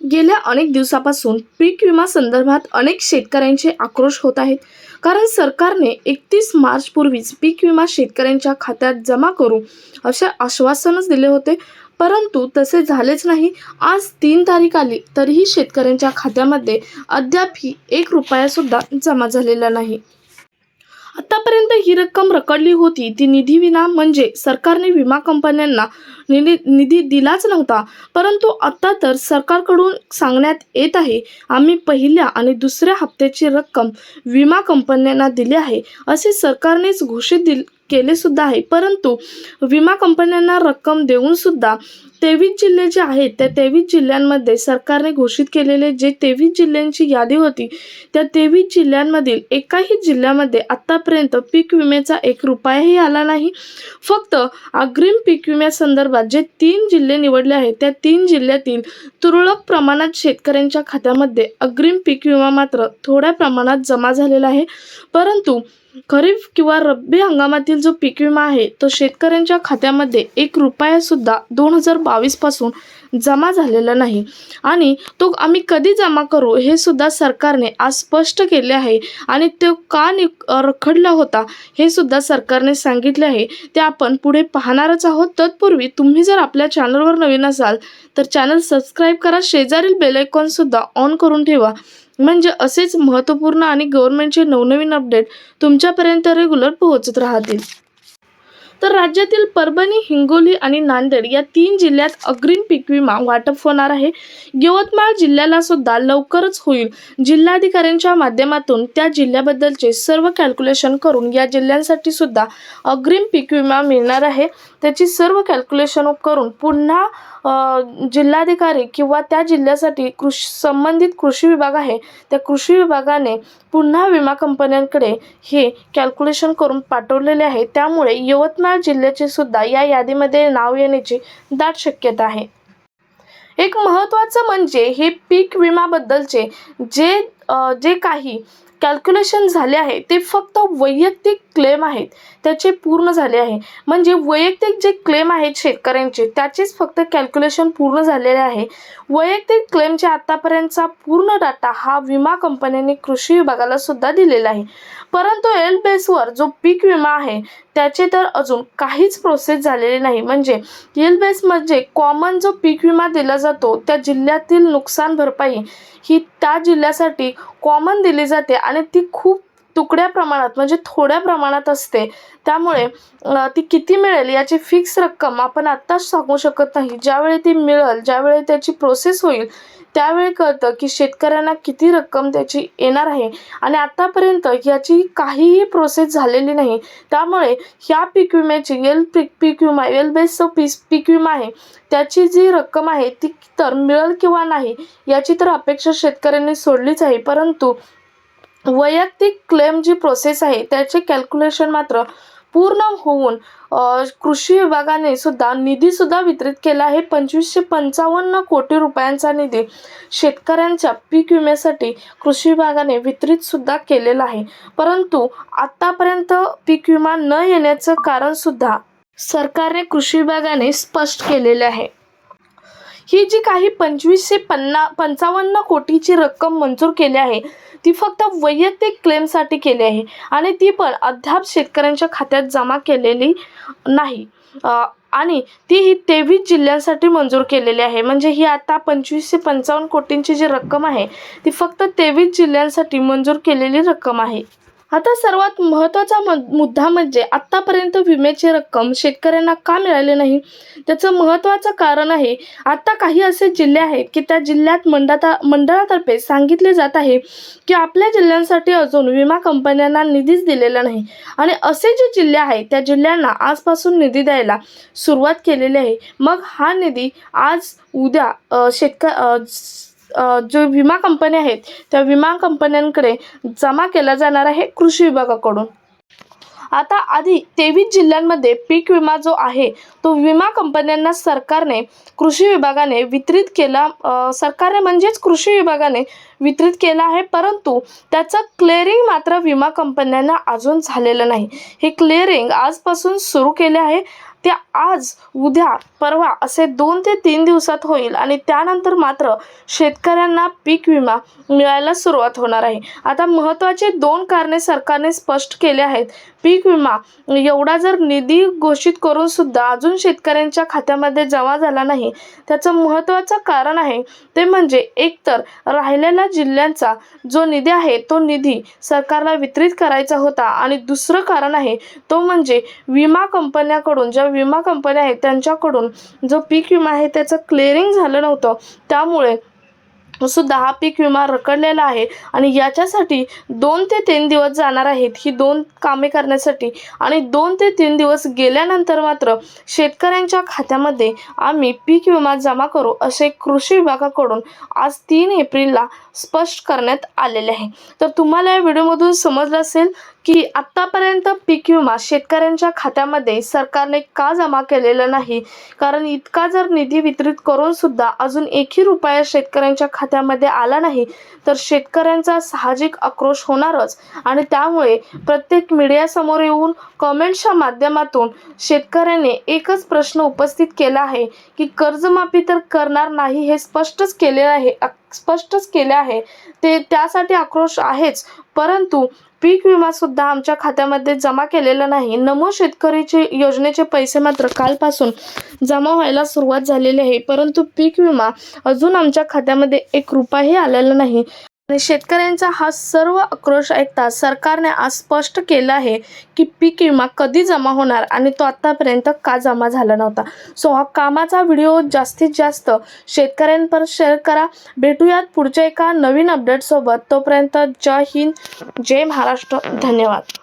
गेल्या अनेक दिवसापासून पीक विमा संदर्भात अनेक शेतकऱ्यांचे आक्रोश होत आहेत. कारण सरकारने एकतीस मार्चपूर्वीच पीक विमा शेतकऱ्यांच्या खात्यात जमा करू असे आश्वासनच दिले होते. परंतु तसे झालेच नाही. आज तीन तारीख आली तरीही शेतकऱ्यांच्या खात्यामध्ये अद्यापही एक रुपयासुद्धा जमा झालेला नाही. आतापर्यंत ही रक्कम रकडली होती. ती निधी विना म्हणजे सरकारने विमा कंपन्यांना निधी निधी दिलाच नव्हता. परंतु आता तर सरकारकडून सांगण्यात येत आहे आम्ही पहिल्या आणि दुसऱ्या हप्त्याची रक्कम विमा कंपन्यांना दिली आहे असे सरकारनेच घोषित दिल केले सुद्धा आहे. परंतु विमा कंपन्यांना रक्कम देऊन सुद्धा तेवीस जिल्हे जे आहेत त्या तेवीस जिल्ह्यांमध्ये सरकारने घोषित केलेले जे तेवीस जिल्ह्यांची यादी होती त्या तेवीस जिल्ह्यांमधील एकाही जिल्ह्यामध्ये आत्तापर्यंत पीक विम्याचा एक रुपयाही आला नाही. फक्त अग्रिम पीक विम्यासंदर्भात जे तीन जिल्हे निवडले आहेत त्या तीन जिल्ह्यातील तुरळक प्रमाणात शेतकऱ्यांच्या खात्यामध्ये अग्रिम पीक विमा मात्र थोड्या प्रमाणात जमा झालेला आहे. परंतु खरीप किंवा रब्बी हंगामातील जो पीक विमा आहे तो शेतकऱ्यांच्या खात्यामध्ये एक रुपयासुद्धा दोन हजार बावीसपासून जमा झालेला नाही. आणि तो आम्ही कधी जमा करू हे सुद्धा सरकारने आज स्पष्ट केले आहे. आणि तो का नि रखडला होता हे सुद्धा सरकारने सांगितले आहे. ते आपण पुढे पाहणारच आहोत. तत्पूर्वी तुम्ही जर आपल्या चॅनलवर नवीन असाल तर चॅनल सबस्क्राईब करा. शेजारील बेलायकॉनसुद्धा ऑन करून ठेवा. म्हणजे असेच महत्त्वपूर्ण आणि गव्हर्नमेंटचे नवनवीन अपडेट तुमच्यापर्यंत रेग्युलर पोहोचत राहतील. तर राज्यातील परभणी हिंगोली आणि नांदेड या तीन जिल्ह्यात अग्रिम पीक विमा वाटप होणार आहे. यवतमाळ जिल्ह्याला सुद्धा लवकरच होईल. जिल्हाधिकाऱ्यांच्या माध्यमातून त्या जिल्ह्याबद्दलचे सर्व कॅल्क्युलेशन करून या जिल्ह्यांसाठी सुद्धा अग्रिम पीक विमा मिळणार आहे. त्याची सर्व कॅल्क्युलेशन करून पुन्हा जिल्हाधिकारी किंवा त्या जिल्ह्यासाठी कृषी संबंधित कृषी विभाग आहे त्या कृषी विभागाने पुन्हा विमा कंपन्यांकडे हे कॅल्क्युलेशन करून पाठवलेले आहे. त्यामुळे यवतमाळ जिल्ह्याचे सुद्धा या यादीमध्ये नाव येण्याची दाट शक्यता आहे. एक महत्त्वाचं म्हणजे हे पीक विमाबद्दलचे जे जे काही कॅल्क्युलेशन झाले आहे ते फक्त वैयक्तिक क्लेम आहेत. त्याचे पूर्ण झाले आहे. म्हणजे वैयक्तिक जे क्लेम आहेत शेतकऱ्यांचे त्याचेच फक्त कॅल्क्युलेशन पूर्ण झालेले आहे. वैयक्तिक क्लेमचे आतापर्यंतचा पूर्ण डाटा हा विमा कंपन्यांनी कृषी विभागाला सुद्धा दिलेला आहे. परंतु एल बेसवर जो पीक विमा आहे त्याचे तर अजून काहीच प्रोसेस झालेले नाही. म्हणजे एल बेस म्हणजे कॉमन जो पीक विमा दिला जातो त्या जिल्ह्यातील नुकसान भरपाई ही त्या जिल्ह्यासाठी कॉमन दिली जाते आणि ती खूप तुकड्या प्रमाणात म्हणजे थोड्या प्रमाणात असते. त्यामुळे ती किती मिळेल याची फिक्स रक्कम आपण आत्ताच सांगू शकत नाही. ज्यावेळी ती मिळेल ज्यावेळी त्याची प्रोसेस होईल त्यावेळी कळतं की शेतकऱ्यांना किती रक्कम त्याची येणार आहे. आणि आत्तापर्यंत याची काहीही प्रोसेस झालेली नाही. त्यामुळे ह्या पीक विम्याची एल पीक पीक विमा एल बेस पीस पीक विमा आहे. त्याची जी रक्कम आहे ती तर मिळेल किंवा नाही याची तर अपेक्षा शेतकऱ्यांनी सोडलीच आहे. परंतु वैयक्तिक क्लेम जी प्रोसेस आहे त्याचे कॅल्क्युलेशन मात्र पूर्ण होऊन कृषी विभागाने सुद्धा निधीसुद्धा वितरित केला आहे. पंचवीसशे पंचावन्न कोटी रुपयांचा निधी शेतकऱ्यांच्या पीक विम्यासाठी कृषी विभागाने वितरित सुद्धा केलेला आहे. परंतु आतापर्यंत पीक विमा न येण्याचं कारण सुद्धा सरकारने कृषी विभागाने स्पष्ट केलेले आहे. ही जी काही पंचवीसशे पन्ना पंचावन्न कोटीची रक्कम मंजूर केली आहे ती फक्त वैयक्तिक क्लेमसाठी केली आहे आणि ती पण अद्याप शेतकऱ्यांच्या खात्यात जमा केलेली नाही. आणि ती ही तेवीस जिल्ह्यांसाठी मंजूर केलेली आहे. म्हणजे ही आता पंचवीसशे पंचावन्न कोटींची जी रक्कम आहे ती फक्त तेवीस जिल्ह्यांसाठी मंजूर केलेली रक्कम आहे. आता सर्वात महत्त्वाचा मुद्दा म्हणजे आत्तापर्यंत विम्याची रक्कम शेतकऱ्यांना का मिळाली नाही? त्याचं महत्त्वाचं कारण आहे आत्ता काही असे जिल्हे आहेत की त्या जिल्ह्यात मंडळा मंडळातर्फे सांगितले जात आहे की आपल्या जिल्ह्यांसाठी अजून विमा कंपन्यांना निधीच दिलेला नाही. आणि असे जे जिल्हे आहेत त्या जिल्ह्यांना आजपासून निधी द्यायला सुरुवात केलेली आहे. मग हा निधी आज उद्या शेतक जो विमा कंपन्या आहेत त्या विमा कंपन्यांकडे जमा केला जाणार आहे कृषी विभागाकडून. आता आधी तेवीस जिल्ह्यांमध्ये पीक विमा जो आहे तो विमा कंपन्यांना सरकारने कृषी विभागाने वितरित केला सरकारने म्हणजेच कृषी विभागाने वितरित केला आहे परंतु त्याचं क्लिअरिंग मात्र विमा कंपन्यांना अजून झालेलं नाही. हे क्लिअरिंग आजपासून सुरू केले आहे. ते आज उद्या परवा असे दोन ते तीन दिवसात होईल आणि त्यानंतर मात्र शेतकऱ्यांना पीक विमा मिळायला सुरुवात होणार आहे. आता महत्त्वाचे दोन कारणे सरकारने स्पष्ट केले आहेत. पीक विमा एवढा जर निधी घोषित करून सुद्धा अजून शेतकऱ्यांच्या खात्यामध्ये जमा झाला नाही त्याचं महत्त्वाचं कारण आहे ते म्हणजे एकतर राहिलेल्या जिल्ह्यांचा जो निधी आहे तो निधी सरकारला वितरित करायचा होता. आणि दुसरं कारण आहे तो म्हणजे विमा कंपन्याकडून ज्या विमा कंपन्या आहेत त्यांच्याकडून जो पीक विमा आहे त्याचं क्लिअरिंग झालं नव्हतं. त्यामुळे सुद्धा हा पीक विमा रखडलेला आहे आणि याच्यासाठी दोन ते तीन दिवस जाणार आहेत ही दोन कामे करण्यासाठी. आणि दोन ते तीन दिवस गेल्यानंतर मात्र शेतकऱ्यांच्या खात्यामध्ये आम्ही पीक विमा जमा करू असे कृषी विभागाकडून आज तीन एप्रिलला स्पष्ट करण्यात आलेले आहे. तर तुम्हाला या व्हिडिओमधून समजलं असेल की आत्तापर्यंत पीक विमा शेतकऱ्यांच्या खात्यामध्ये सरकारने का जमा केलेला नाही? कारण इतका जर निधी वितरित करून सुद्धा अजून एकही रुपया शेतकऱ्यांच्या खात्यामध्ये आला नाही तर शेतकऱ्यांचा साहजिक आक्रोश होणारच. आणि त्यामुळे प्रत्येक मीडियासमोर येऊन कमेंट्सच्या माध्यमातून शेतकऱ्याने एकच प्रश्न उपस्थित केला आहे की कर्जमाफी तर करणार नाही हे स्पष्टच केले आहे स्पष्टच केले आहे. ते त्यासाठी आक्रोश आहेच परंतु पीक विमा सुद्धा आमच्या खात्यामध्ये जमा केलेला नाही. नमो शेतकरीचे योजनेचे पैसे मात्र कालपासून जमा व्हायला सुरुवात झालेली आहे. परंतु पीक विमा अजून आमच्या खात्यामध्ये एक रुपयाही आलेला नाही. आणि शेतकऱ्यांचा हा सर्व आक्रोश ऐकता सरकारने आज स्पष्ट केलं आहे की पीक विमा कधी जमा होणार आणि तो आत्तापर्यंत का जमा झाला नव्हता. सो हा कामाचा व्हिडिओ जास्तीत जास्त शेतकऱ्यांपर्यंत शेअर करा. भेटूयात पुढच्या एका नवीन अपडेटसोबत तोपर्यंत जय हिंद जय महाराष्ट्र. धन्यवाद.